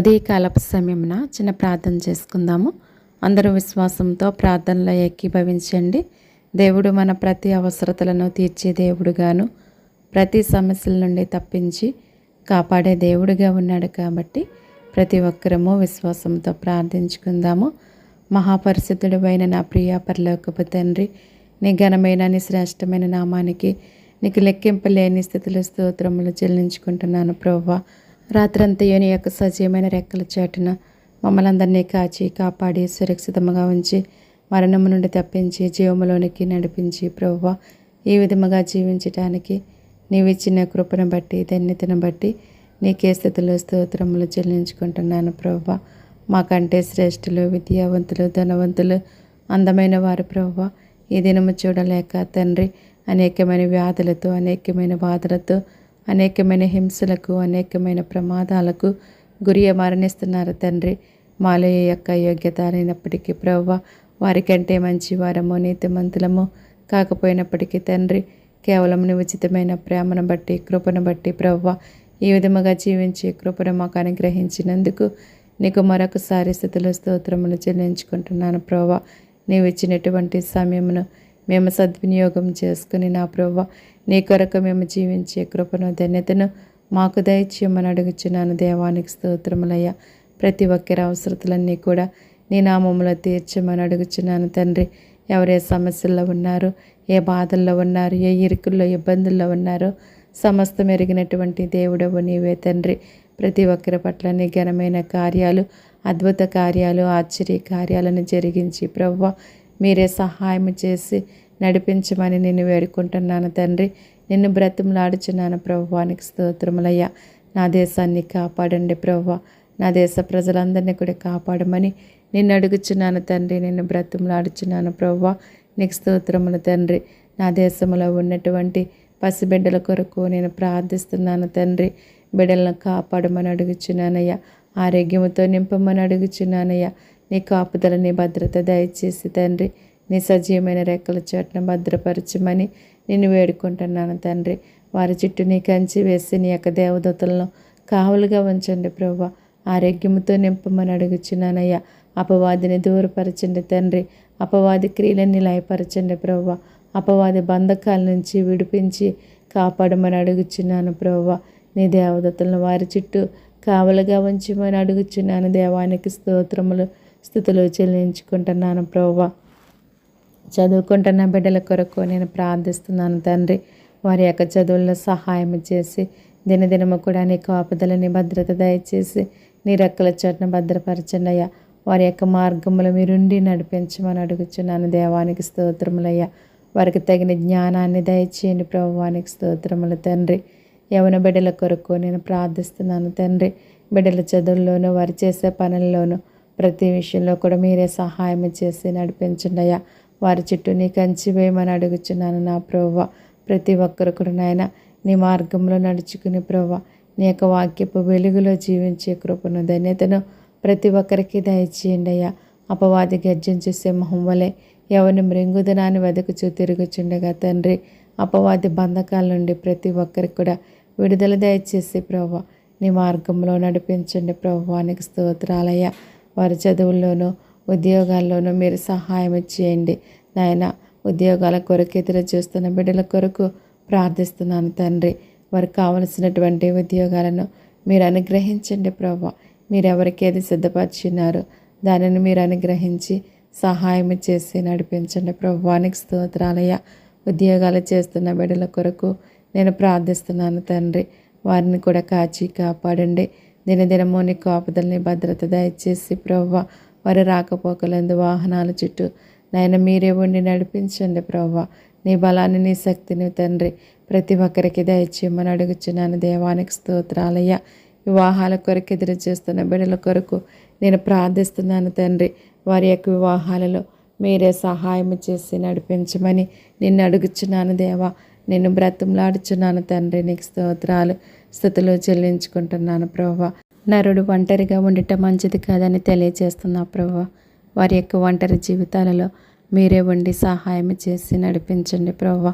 ఉదయకాలప సమయమున చిన్న ప్రార్థన చేసుకుందాము. అందరూ విశ్వాసంతో ప్రార్థనలో ఏకీభవించండి. దేవుడు మన ప్రతి అవసరతలను తీర్చే దేవుడుగాను ప్రతి సమస్యల నుండి తప్పించి కాపాడే దేవుడిగా ఉన్నాడు కాబట్టి ప్రతి ఒక్కరము విశ్వాసంతో ప్రార్థించుకుందాము. మహాపరిశుద్ధుడు అయిన నా ప్రియ పరలోకపు తండ్రి నీ ఘనమైన నీ శ్రేష్టమైన నామానికి నీకు లెక్కింపలేని స్థితిలో స్తోత్రములు చెల్లించుకుంటున్నాను. ప్రభా రాత్రంతయు నీ యొక్క సజీవమైన రెక్కల చాటున మమ్మల్ని అందరినీ కాచి కాపాడి సురక్షితంగా ఉంచి మరణము నుండి తప్పించి జీవములోనికి నడిపించి ప్రభువ ఈ విధముగా జీవించటానికి నీవిచ్చిన కృపను బట్టి ధన్యతను బట్టి నీకే స్థితిలో స్తోత్రములు చెల్లించుకుంటున్నాను ప్రభువ. మాకంటే శ్రేష్ఠులు విద్యావంతులు ధనవంతులు అందమైన వారు ప్రభువ. ఈ దినము చూడలేక తండ్రి అనేకమైన వ్యాధులతో అనేకమైన బాధలతో అనేకమైన హింసలకు అనేకమైన ప్రమాదాలకు గురి మరణిస్తున్నారు తండ్రి. మాలో ఏ యొక్క యోగ్యత అయినప్పటికీ ప్రవ్వ వారికంటే మంచి వారము నీతిమంతులము కాకపోయినప్పటికీ తండ్రి కేవలం ఉచితమైన ప్రేమను బట్టి కృపను బట్టి ప్రవ్వ ఈ విధముగా జీవించి కృపను మాకు అనుగ్రహించినందుకు నీకు మరొకసారి స్థితుల స్తోత్రములు చెల్లించుకుంటున్నాను ప్రవ్వ. నీవు ఇచ్చినటువంటి సమయమును మేము సద్వినియోగం చేసుకుని నా ప్రభు నీ కొరకు మేము జీవించే కృపను ధన్యతను మాకు దయచేయమని అడుగుచున్నాను. దేవానికి స్తోత్రములయ్యా. ప్రతి ఒక్కరి అవసరతలన్నీ కూడా నీ నామంలో తీర్చమని అడుగుచున్నాను తండ్రి. ఎవరే సమస్యల్లో ఉన్నారు ఏ బాధల్లో ఉన్నారు ఏ ఇరుకుల్లో ఇబ్బందుల్లో ఉన్నారో సమస్తం ఎరిగినటువంటి దేవుడవు నీవే తండ్రి. ప్రతి ఒక్కరి పట్ల నీ ఘనమైన కార్యాలు అద్భుత కార్యాలు ఆశ్చర్య కార్యాలను జరిగించి ప్రవ్వ మీరే సహాయం చేసి నడిపించమని నేను వేడుకుంటున్నాను తండ్రి. నిన్ను బ్రతిమలాడుచున్నాను ప్రభువానికి స్తోత్రములయ్యా. నా దేశాన్ని కాపాడండి ప్రభు నా దేశ ప్రజలందరినీ కూడా కాపాడమని నిన్ను అడుగుచున్నాను తండ్రి. నిన్ను బ్రతిమలాడుచున్నాను ప్రభు నీకు స్తోత్రములు తండ్రి. నా దేశంలో ఉన్నటువంటి పసిబిడ్డల కొరకు నేను ప్రార్థిస్తున్నాను తండ్రి. బిడ్డలను కాపాడమని అడుగుచున్నానయ్యా. ఆరోగ్యంతో నింపమని అడుగుచున్నానయ్యా. నీ కాపుదల నీ భద్రత దయచేసి తండ్రి. నీ సజీవమైన రెక్కల చోట్న భద్రపరచమని నేను వేడుకుంటున్నాను తండ్రి. వారి చుట్టూ నీ కంచి వేసి నీ యొక్క దేవదూతలను కావలుగా ఉంచండి ప్రభు. ఆరోగ్యంతో నింపమని అడుగుచున్నానయ్యా. అపవాదిని దూరపరచండి తండ్రి. అపవాది క్రియలన్నీ లయపరచండి ప్రభు. అపవాది బంధకాల నుంచి విడిపించి కాపాడమని అడుగుచున్నాను ప్రభు. నీ దేవదత్తులను వారి చుట్టూ కావలుగా ఉంచమని అడుగుచున్నాను. దేవానికి స్తోత్రములు స్థుతులు చెల్లించుకుంటున్నాను ప్రభువ చదువుకుంటున్న బిడ్డల కొరకు నేను ప్రార్థిస్తున్నాను తండ్రి. వారి యొక్క చదువుల్లో సహాయం చేసి దినదినము కూడా నీ కాపుదలని భద్రత దయచేసి నీ రెక్కల చోట్న భద్రపరచండి అయ్యా వారి యొక్క మార్గములు మీరుండి నడిపించమని అడుగుచున్నాను దేవానికి స్తోత్రములయ్యా. వారికి తగిన జ్ఞానాన్ని దయచేయండి ప్రభువానికి స్తోత్రములు తండ్రి. యవన బిడ్డల కొరకు నేను ప్రార్థిస్తున్నాను తండ్రి. బిడ్డల చదువుల్లోనూ వారు చేసే పనుల్లోనూ ప్రతి విషయంలో కూడా మీరే సహాయం చేసి నడిపించండి అయ్యా. వారి చుట్టూ నీ కంచి వేయమని అడుగుచున్నాను నా ప్రవ్వ. ప్రతి ఒక్కరు కూడా నాయన నీ మార్గంలో నడుచుకుని ప్రవ్వ. నీ యొక్క వాక్యపు వెలుగులో జీవించే కృపను ధన్యతను ప్రతి ఒక్కరికి దయచేయండి అయ్యా. అపవాది గర్జించే సింహం వలె ఎవరిని మృంగుదనాన్ని వెతుకుచూ తిరుగుచుండగా తండ్రి. అపవాది బంధకాల నుండి ప్రతి ఒక్కరికి కూడా విడుదల దయచేసి ప్రవ్వ. నీ మార్గంలో నడిపించండి ప్రవ్వానికి స్తోత్రాలయ్యా. వారి చదువుల్లోనూ ఉద్యోగాల్లోనూ మీరు సహాయం చేయండి. నాయన ఉద్యోగాల కొరకు ఎదురు చూస్తున్న బిడ్డల కొరకు ప్రార్థిస్తున్నాను తండ్రి. వారికి కావలసినటువంటి ఉద్యోగాలను మీరు అనుగ్రహించండి ప్రభా. మీరు ఎవరికి ఏది సిద్ధపరిచినారో దానిని మీరు అనుగ్రహించి సహాయం చేసి నడిపించండి ప్రభువానికి స్తోత్రాలయ ఉద్యోగాలు చేస్తున్న బిడ్డల కొరకు నేను ప్రార్థిస్తున్నాను తండ్రి. వారిని కూడా కాచి కాపాడండి. దినదినము నీ కాపుదల్ని భద్రత దయచేసి ప్రవ్వ వారి రాకపోకలందు వాహనాల చుట్టూ. నాయన మీరే ఉండి నడిపించండి ప్రవ్వ. నీ బలాన్ని నీ శక్తిని తండ్రి ప్రతి ఒక్కరికి దయచేయమని అడుగుచున్నాను. దేవానికి స్తోత్రాలయ్య. వివాహాల కొరకు ఎదురు చేస్తున్న బిడ్డల కొరకు నేను ప్రార్థిస్తున్నాను తండ్రి. వారి యొక్క వివాహాలలో మీరే సహాయం చేసి నడిపించమని నిన్ను అడుగుచున్నాను దేవా. నిన్ను బ్రతంలాడుచున్నాను తండ్రి నీకు స్తోత్రాలు. స్థుతులు చెల్లించుకుంటున్నాను ప్రభా. నరుడు ఒంటరిగా ఉండటం మంచిది కాదని తెలియజేస్తున్నా ప్రభా. వారి యొక్క ఒంటరి జీవితాలలో మీరే ఉండి సహాయం చేసి నడిపించండి ప్రభా.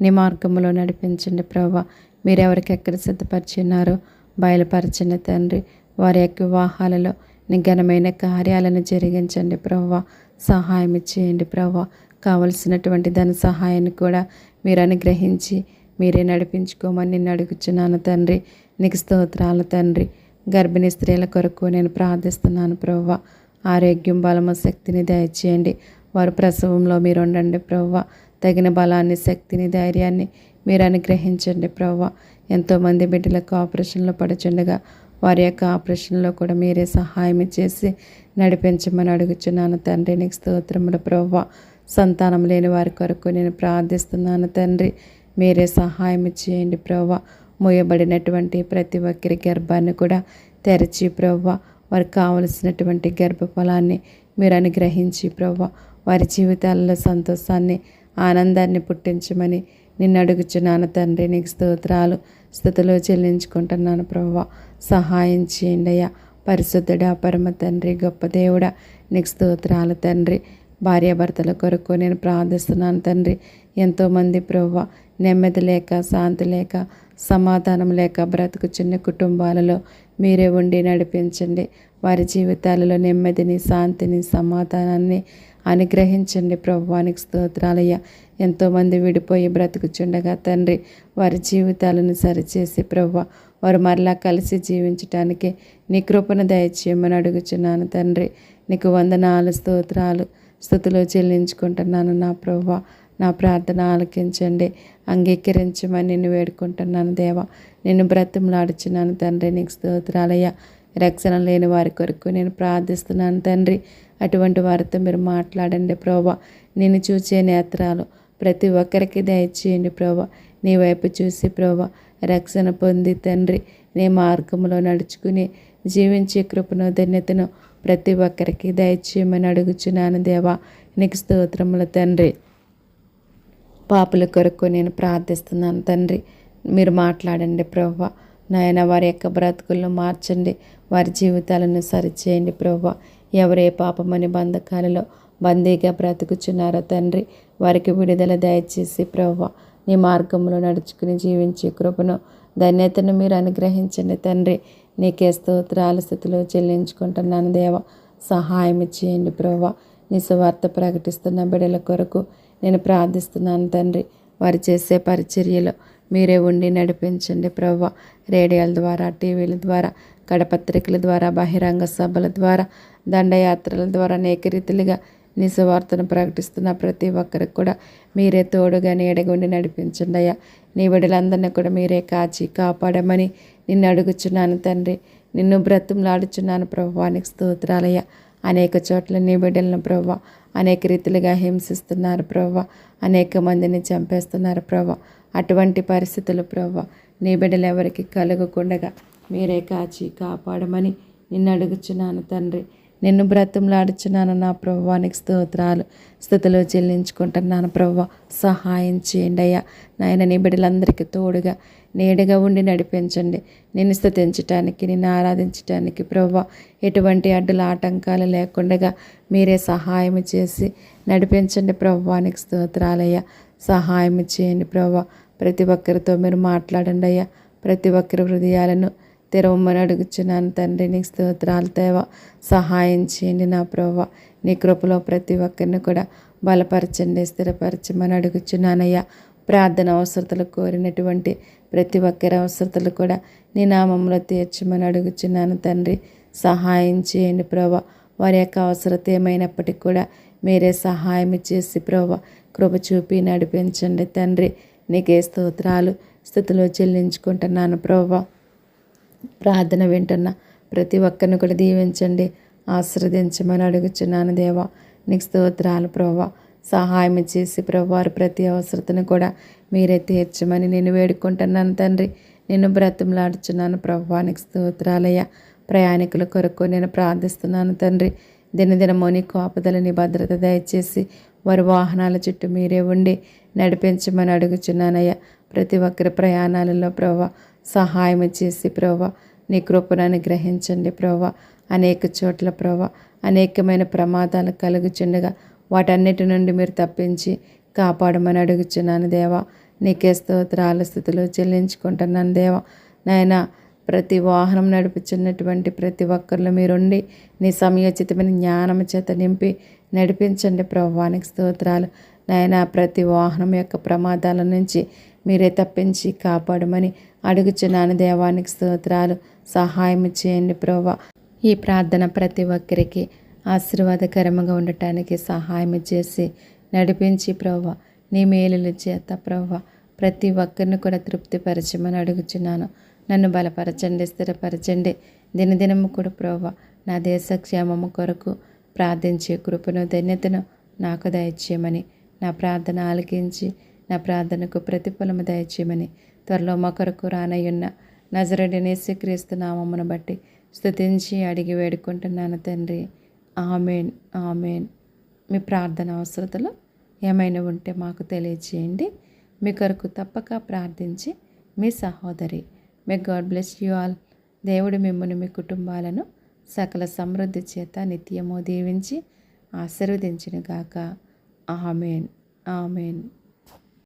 నీ మార్గంలో నడిపించండి ప్రభా. మీరు ఎవరికి ఎక్కడ సిద్ధపరిచినారో బయలుపరచండి తండ్రి. వారి యొక్క వివాహాలలో నీ ఘనమైన కార్యాలను జరిగించండి ప్రవ్వ సహాయం చేయండి ప్రవ్వ కావలసినటువంటి ధన సహాయాన్ని కూడా మీరు అనుగ్రహించి మీరే నడిపించుకోమని నిన్ను అడుగుచున్నాను తండ్రి. నీకు స్తోత్రాలు తండ్రి. గర్భిణీ స్త్రీల కొరకు నేను ప్రార్థిస్తున్నాను ప్రవ్వ. ఆరోగ్యం బలము శక్తిని దయచేయండి. వారు ప్రసవంలో మీరు ఉండండి ప్రవ్వ. తగిన బలాన్ని శక్తిని ధైర్యాన్ని మీరు అనుగ్రహించండి ప్రవ్వ. ఎంతోమంది బిడ్డలకు ఆపరేషన్లో పడుచుండగా వారి యొక్క ఆపరేషన్లో కూడా మీరే సహాయం చేసి నడిపించమని అడుగుచున్నాను తండ్రి. నీకు స్తోత్రములు ప్రవ్వ. సంతానం లేని వారి కొరకు నేను ప్రార్థిస్తున్నాను తండ్రి. మీరే సహాయం చేయండి ప్రవ్వ. మోయబడినటువంటి ప్రతి ఒక్కరి గర్భాన్ని కూడా తెరచి ప్రవ్వ. వారికి కావలసినటువంటి గర్భఫలాన్ని మీరు అనుగ్రహించి ప్రవ్వ. వారి జీవితాల్లో సంతోషాన్ని ఆనందాన్ని పుట్టించమని నిన్ను అడుగుచున్నాను తండ్రి. నీకు స్తోత్రాలు స్థుతులు చెల్లించుకుంటున్నాను ప్రవ్వ. సహాయం చేయండి అయ్యా. పరిశుద్ధుడా పరమ తండ్రి గొప్ప దేవుడా నీకు స్తోత్రాలు తండ్రి. భార్యాభర్తల కొరకు నేను ప్రార్థిస్తున్నాను తండ్రి. ఎంతోమంది ప్రవ్వ నెమ్మది లేక శాంతి లేక సమాధానం లేక బ్రతుకు చిన్న కుటుంబాలలో మీరే ఉండి నడిపించండి. వారి జీవితాలలో నెమ్మదిని శాంతిని సమాధానాన్ని అనుగ్రహించండి ప్రభువానికి స్తోత్రాలయ్య. ఎంతోమంది విడిపోయి బ్రతుకుచుండగా తండ్రి వారి జీవితాలను సరిచేసి ప్రభు వారు మరలా కలిసి జీవించటానికి నీ కృపను దయచేయమని అడుగుచున్నాను తండ్రి. నీకు వందనాలు స్తోత్రాలు స్థుతిలో చెల్లించుకుంటున్నాను నా ప్రభు నా ప్రార్థన ఆలకించండి అంగీకరించమని నిన్ను వేడుకుంటున్నాను దేవా. నిన్ను బ్రతిమలాడుచున్నాను తండ్రి నీకు స్తోత్రాలయ్యా. రక్షణ లేని వారి కొరకు నేను ప్రార్థిస్తున్నాను తండ్రి. అటువంటి వారితో మీరు మాట్లాడండి ప్రభా. నేను చూసే నేత్రాలు ప్రతి ఒక్కరికి దయచేయండి ప్రభా. నీ వైపు చూసి ప్రభా రక్షణ పొంది తండ్రి. నీ మార్గంలో నడుచుకుని జీవించే కృపను ధన్యతను ప్రతి ఒక్కరికి దయచేయమని అడుగుచున్నాను దేవా. నీకు స్తోత్రముల తండ్రి. పాపుల కొరకు నేను ప్రార్థిస్తున్నాను తండ్రి. మీరు మాట్లాడండి ప్రభు నాయన వారి యొక్క బ్రతుకులను మార్చండి. వారి జీవితాలను సరిచేయండి ప్రభు ఎవరే పాపమని బంధకాలలో బందీగా బ్రతుకుచున్నారో తండ్రి వారికి విడుదల దయచేసి ప్రభు నీ మార్గంలో నడుచుకుని జీవించే కృపను ధన్యతను మీరు అనుగ్రహించండి తండ్రి. నీకే స్తోత్రాల స్థితిలో చెల్లించుకుంటున్నాను దేవ. సహాయం చేయండి ప్రభు నీ సువార్త ప్రకటిస్తున్న బిడల కొరకు నేను ప్రార్థిస్తున్నాను తండ్రి. వారు చేసే పరిచర్యలో మీరే ఉండి నడిపించండి ప్రవ్వ. రేడియోల ద్వారా టీవీల ద్వారా కడపత్రికల ద్వారా బహిరంగ సభల ద్వారా దండయాత్రల ద్వారా అనేక రీతిలుగా నీ సువార్తను ప్రకటిస్తున్న ప్రతి ఒక్కరికి కూడా మీరే తోడుగా నీడగుండి నడిపించండి అయ్యా. నీ బిడ్డలందరినీ కూడా మీరే కాచి కాపాడమని నిన్ను అడుగుచున్నాను తండ్రి. నిన్ను బ్రతుములాడుచున్నాను ప్రభువానికి స్తోత్రాలయ్యా అనేక చోట్ల నీ బిడ్డలను ప్రవ్వ. అనేక రీతిలుగా హింసిస్తున్నారు ప్రవ్వ. అనేక మందిని చంపేస్తున్నారు ప్రవ్వ. అటువంటి పరిస్థితులు ప్రవ్వ. నీ బిడ్డలు ఎవరికి కలగకుండగా మీరే కాచి కాపాడమని నిన్ను అడుగుచున్నాను తండ్రి. నిన్ను బ్రతంలాడుచున్నాను నా ప్రభువానికి స్తోత్రాలు స్థుతిలో చెల్లించుకుంటున్నాను ప్రవ్వ సహాయం చేయండి అయ్యా. నాయన నీ బిడ్డలందరికీ తోడుగా నీడగా ఉండి నడిపించండి. నిన్ను స్థుతించటానికి నిన్ను ఆరాధించటానికి ప్రవ్వ ఎటువంటి అడ్డుల ఆటంకాలు లేకుండా మీరే సహాయం చేసి నడిపించండి ప్రవ్వానికి స్తోత్రాలయ్యా సహాయం చేయండి ప్రవ్వ. ప్రతి ఒక్కరితో మీరు మాట్లాడండి అయ్యా. ప్రతి ఒక్కరి హృదయాలను తెరవమని అడుగుచున్నాను తండ్రి నీకు స్తోత్రాలు తేవ సహాయం చేయండి నా ప్రభా నీ కృపలో ప్రతి ఒక్కరిని కూడా బలపరచండి స్థిరపరచమని అడుగుచున్నానయ్యా. ప్రార్థన అవసరతలు కోరినటువంటి ప్రతి ఒక్కరి అవసరతలు కూడా నీ నామంలో తీర్చమని అడుగుచున్నాను తండ్రి. సహాయం చేయండి ప్రభా వారి యొక్క అవసరత ఏమైనప్పటికీ కూడా మీరే సహాయం చేసి ప్రభా కృప చూపి నడిపించండి తండ్రి. నీకే స్తోత్రాలు స్థుతులు చెల్లించుకుంటున్నాను ప్రభా ప్రార్థన వింటున్న ప్రతి ఒక్కరిని కూడా దీవించండి ఆశ్రదించమని అడుగుచున్నాను దేవా. నీకు స్తోత్రాలు ప్రభా సహాయం చేసి ప్రభువారు ప్రతి అవసరతను కూడా మీరే తీర్చమని నేను వేడుకుంటున్నాను తండ్రి. నేను బ్రతంలాడుచున్నాను ప్రభా నీకు స్తోత్రాలయ్య. ప్రయాణికుల కొరకు నేను ప్రార్థిస్తున్నాను తండ్రి. దినదినమో నీ కోపదలని భద్రత దయచేసి వారి వాహనాల చుట్టూ మీరే ఉండి నడిపించమని అడుగుచున్నానయ్యా. ప్రతి ఒక్కరి ప్రయాణాలలో ప్రభా సహాయం చేసి ప్రభా నీ కృపను అనుగ్రహించండి ప్రభా. అనేక చోట్ల ప్రభా అనేకమైన ప్రమాదాలు కలుగుచుండగా వాటన్నిటి నుండి మీరు తప్పించి కాపాడమని అడుగుచున్నాను దేవా. నీకే స్తోత్రాల స్థితిలో చెల్లించుకుంటున్నాను దేవా. నాయన ప్రతి వాహనం నడిపించినటువంటి ప్రతి ఒక్కరిలో మీరుండి నీ సమయోచితమైన జ్ఞానం చేత నింపి నడిపించండి ప్రభానికి స్తోత్రాలు. నాయన ప్రతి వాహనం యొక్క ప్రమాదాల నుంచి మీరే తప్పించి కాపాడమని అడుగుచున్నాను దేవానికి స్తోత్రాలు. సహాయం చేయండి ప్రభా ఈ ప్రార్థన ప్రతి ఒక్కరికి ఆశీర్వాదకరంగా ఉండటానికి సహాయం చేసి నడిపించి ప్రభా నీ మేలుల చేత ప్రభా ప్రతి ఒక్కరిని కూడా తృప్తిపరచమని అడుగుచున్నాను. నన్ను బలపరచండి స్థిరపరచండి. దినదినము కూడా ప్రభా నా దేశ క్షేమము కొరకు ప్రార్థించే కృపను ధన్యతను నాకు దయచేయమని. నా ప్రార్థన ఆలకించి నా ప్రార్థనకు ప్రతిఫలము దయచేయమని. త్వరలో మా కొరకు రానయ్యున్న నజరడిని శ్రీక్రీస్తు నామమును బట్టి స్థుతించి అడిగి వేడుకుంటున్నాను తండ్రి. Amen amen. మీ ప్రార్థన అవసరతలు ఏమైనా ఉంటే మాకు తెలియచేయండి. మీ కొరకు తప్పక ప్రార్థించి మీ సహోదరి. May God bless you all దేవుడు మిమ్మల్ని మీ కుటుంబాలను సకల సమృద్ధి చేత నిత్యము దీవించి ఆశీర్వదించిన గాక ఆమెన్. ఆమెన్.